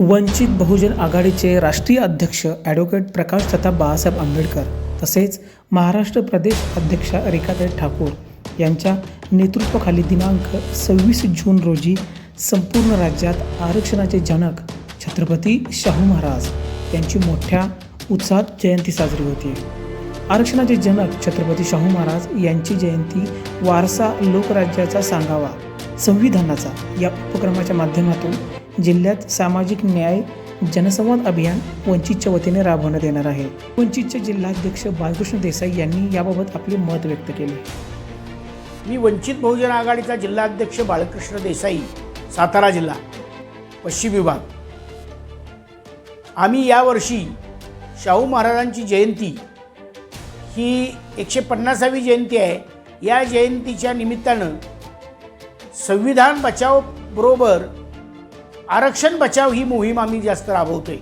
वंचित बहुजन आघाडीचे राष्ट्रीय अध्यक्ष ॲडव्होकेट प्रकाश तथा बाळासाहेब आंबेडकर तसेच महाराष्ट्र प्रदेश अध्यक्षा रेखाताई ठाकूर यांच्या नेतृत्वाखाली दिनांक सव्वीस जून रोजी संपूर्ण राज्यात आरक्षणाचे जनक छत्रपती शाहू महाराज यांची मोठ्या उत्साहात जयंती साजरी होती. आरक्षणाचे जनक छत्रपती शाहू महाराज यांची जयंती वारसा लोकराज्याचा सांगावा संविधानाचा या उपक्रमाच्या माध्यमातून जिल्ह्यात सामाजिक न्याय जनसंवाद अभियान वंचितच्या वतीने राबवण्यात येणार आहे. वंचितचे जिल्हाध्यक्ष बालकृष्ण देसाई यांनी याबाबत आपले मत व्यक्त केले. मी वंचित बहुजन आघाडीचा जिल्हाध्यक्ष बाळकृष्ण देसाई सातारा जिल्हा पश्चिम विभाग. आम्ही यावर्षी शाहू महाराजांची जयंती ही एकशे पन्नासावी जयंती आहे. या जयंतीच्या निमित्तानं संविधान बचाव बरोबर आरक्षण बचाव ही मोहीम आम्ही जास्त राबवतोय.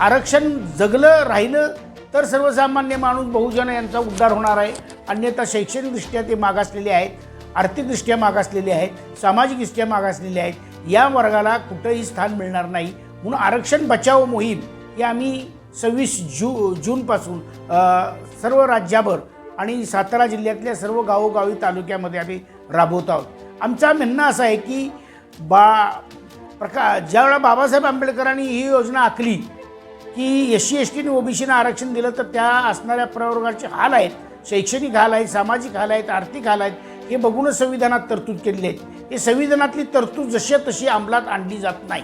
आरक्षण जगलं राहिलं तर सर्वसामान्य माणूस बहुजन यांचा उद्धार होणार आहे. अन्यथा शैक्षणिकदृष्ट्या ते मागासलेले आहेत आर्थिकदृष्ट्या मागासलेले आहेत सामाजिकदृष्ट्या मागासलेले आहेत. या वर्गाला कुठंही स्थान मिळणार नाही. म्हणून आरक्षण बचाव मोहीम ही आम्ही सव्वीस जू जूनपासून सर्व राज्याभर आणि सातारा जिल्ह्यातल्या सर्व गावोगावी तालुक्यामध्ये आम्ही राबवत आहोत. आमचा म्हणणं असं आहे की बा प्रका ज्यावेळेला बाबासाहेब आंबेडकरांनी ही योजना आखली की एस सी एस टीने ओबीसीनं आरक्षण दिलं तर त्या असणाऱ्या प्रवर्गाचे हाल आहेत शैक्षणिक हाल आहेत सामाजिक हाल आहेत आर्थिक हाल आहेत हे बघूनच संविधानात तरतूद केलेली आहेत. हे संविधानातली तरतूद जशी तशी अंमलात आणली जात नाही.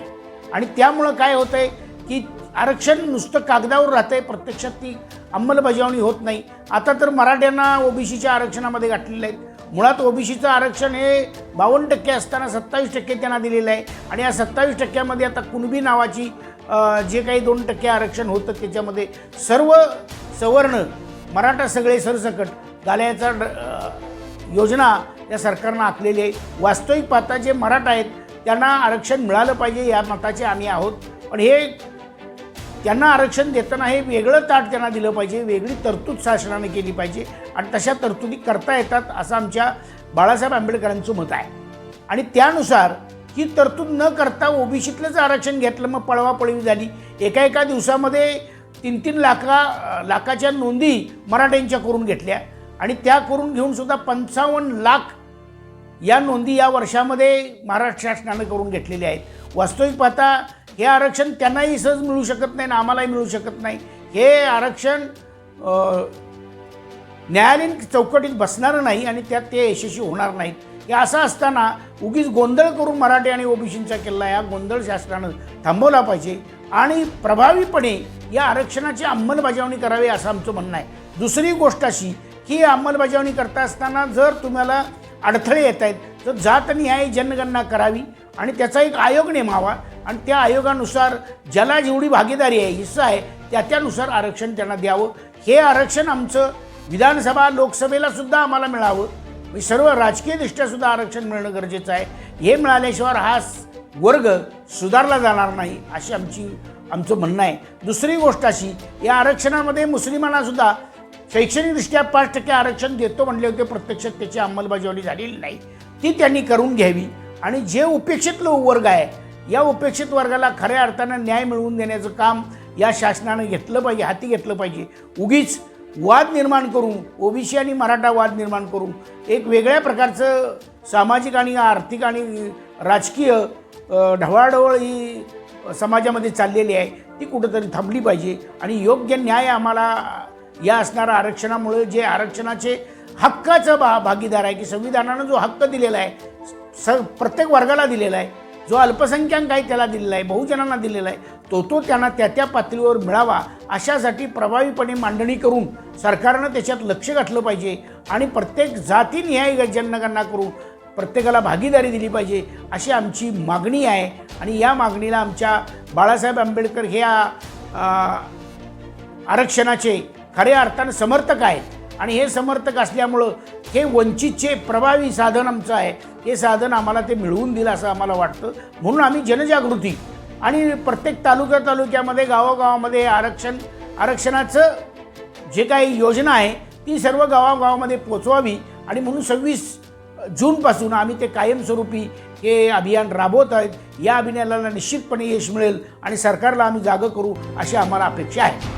आणि त्यामुळं काय होतं आहे की आरक्षण नुसतं कागदावर राहतं आहे प्रत्यक्षात ती अंमलबजावणी होत नाही. आता तर मराठ्यांना ओबीसीच्या आरक्षणामध्ये गाठलेलं आहे. मुळात ओबीसीचं आरक्षण हे बावन्न टक्के असताना सत्तावीस टक्के त्यांना दिलेलं आहे. आणि या सत्तावीस टक्क्यामध्ये आता कुणबी नावाची जे काही दोन टक्के आरक्षण होतं त्याच्यामध्ये सर्व सवर्ण मराठा सगळे सरसकट घालायचा ड- योजना या सरकारनं आखलेली आहे. वास्तविक पाहता जे मराठा आहेत त्यांना आरक्षण मिळालं पाहिजे या मताचे आम्ही आहोत. पण हे त्यांना आरक्षण देताना हे वेगळं ताट त्यांना दिलं पाहिजे वेगळी तरतूद शासनाने केली पाहिजे आणि तशा तरतुदी करता येतात असं आमच्या बाळासाहेब आंबेडकरांचं मत आहे. आणि त्यानुसार ही तरतूद न करता ओबीसीतलंच आरक्षण घेतलं मग पळवापळवी झाली. एका एका दिवसामध्ये तीन तीन लाखा लाखाच्या नोंदी मराठ्यांच्या करून घेतल्या. आणि त्या करून घेऊन सुद्धा पंचावन्न लाख या नोंदी या वर्षामध्ये महाराष्ट्र शासनानं करून घेतलेल्या आहेत. वास्तविक पाहता हे आरक्षण त्यांनाही सहज मिळू शकत नाही आणि आम्हालाही मिळू शकत नाही. हे आरक्षण न्यायालयीन चौकटीत बसणारं नाही आणि त्यात ते यशस्वी होणार नाहीत. हे असं असताना उगीच गोंधळ करून मराठी आणि ओबीसींचा केला या गोंधळ शासनानं थांबवला पाहिजे आणि प्रभावीपणे या आरक्षणाची अंमलबजावणी करावी असं आमचं म्हणणं आहे. दुसरी गोष्ट अशी की अंमलबजावणी करता असताना जर तुम्हाला अडथळे येत आहेत तर जात न्याय जनगणना करावी आणि त्याचा एक आयोग नेमावा. आणि त्या आयोगानुसार ज्याला जेवढी भागीदारी आहे हिस्सा आहे त्या त्यानुसार आरक्षण त्यांना द्यावं. हे आरक्षण आमचं विधानसभा लोकसभेला सुद्धा आम्हाला मिळावं. सर्व राजकीयदृष्ट्या सुद्धा आरक्षण मिळणं गरजेचं आहे. हे मिळाल्याशिवाय हा वर्ग सुधारला जाणार नाही अशी आमची आमचं म्हणणं आहे. दुसरी गोष्ट अशी या आरक्षणामध्ये मुस्लिमांना सुद्धा शैक्षणिकदृष्ट्या पाच टक्के आरक्षण देतो म्हणले होते प्रत्यक्षात त्याची अंमलबजावणी झालेली नाही. ती त्यांनी करून घ्यावी. आणि जे उपेक्षित लो वर्ग आहे या उपेक्षित वर्गाला खऱ्या अर्थानं न्याय मिळवून देण्याचं काम या शासनानं घेतलं पाहिजे हाती घेतलं पाहिजे. उगीच वाद निर्माण करून ओबीसी आणि मराठा वाद निर्माण करून एक वेगळ्या प्रकारचं सामाजिक आणि आर्थिक आणि राजकीय ढवळाढवळ ही समाजामध्ये चाललेली आहे ती कुठंतरी थांबली पाहिजे. आणि योग्य न्याय आम्हाला या असणाऱ्या आरक्षणामुळे जे आरक्षणाचे हक्काचं भा भागीदार आहे की संविधानानं जो हक्क दिलेला आहे स प्रत्येक वर्गाला दिलेला आहे जो अल्पसंख्याक आहे त्याला दिलेला आहे बहुजनांना दिलेला आहे तो तो त्यांना त्या त्या पातळीवर मिळावा अशासाठी प्रभावीपणे मांडणी करून सरकारनं त्याच्यात लक्ष घातलं पाहिजे आणि प्रत्येक जाती न्याय जनगणना करून प्रत्येकाला भागीदारी दिली पाहिजे अशी आमची मागणी आहे. आणि या मागणीला आमच्या बाळासाहेब आंबेडकर हे आरक्षणाचे खऱ्या अर्थानं समर्थक आहेत. आणि हे समर्थक असल्यामुळं हे वंचितचे प्रभावी साधन आमचं आहे. हे साधन आम्हाला ते मिळवून दिलं असं आम्हाला वाटतं. म्हणून आम्ही जनजागृती आणि प्रत्येक तालुक्या तालुक्यामध्ये गावागावामध्ये आरक्षण आरक्षणाचं जे काही योजना आहे ती सर्व गावागावामध्ये पोचवावी आणि म्हणून सव्वीस जूनपासून आम्ही ते कायमस्वरूपी हे अभियान राबवत आहेत. या अभियानाला निश्चितपणे यश मिळेल आणि सरकारला आम्ही जागं करू अशी आम्हाला अपेक्षा आहे.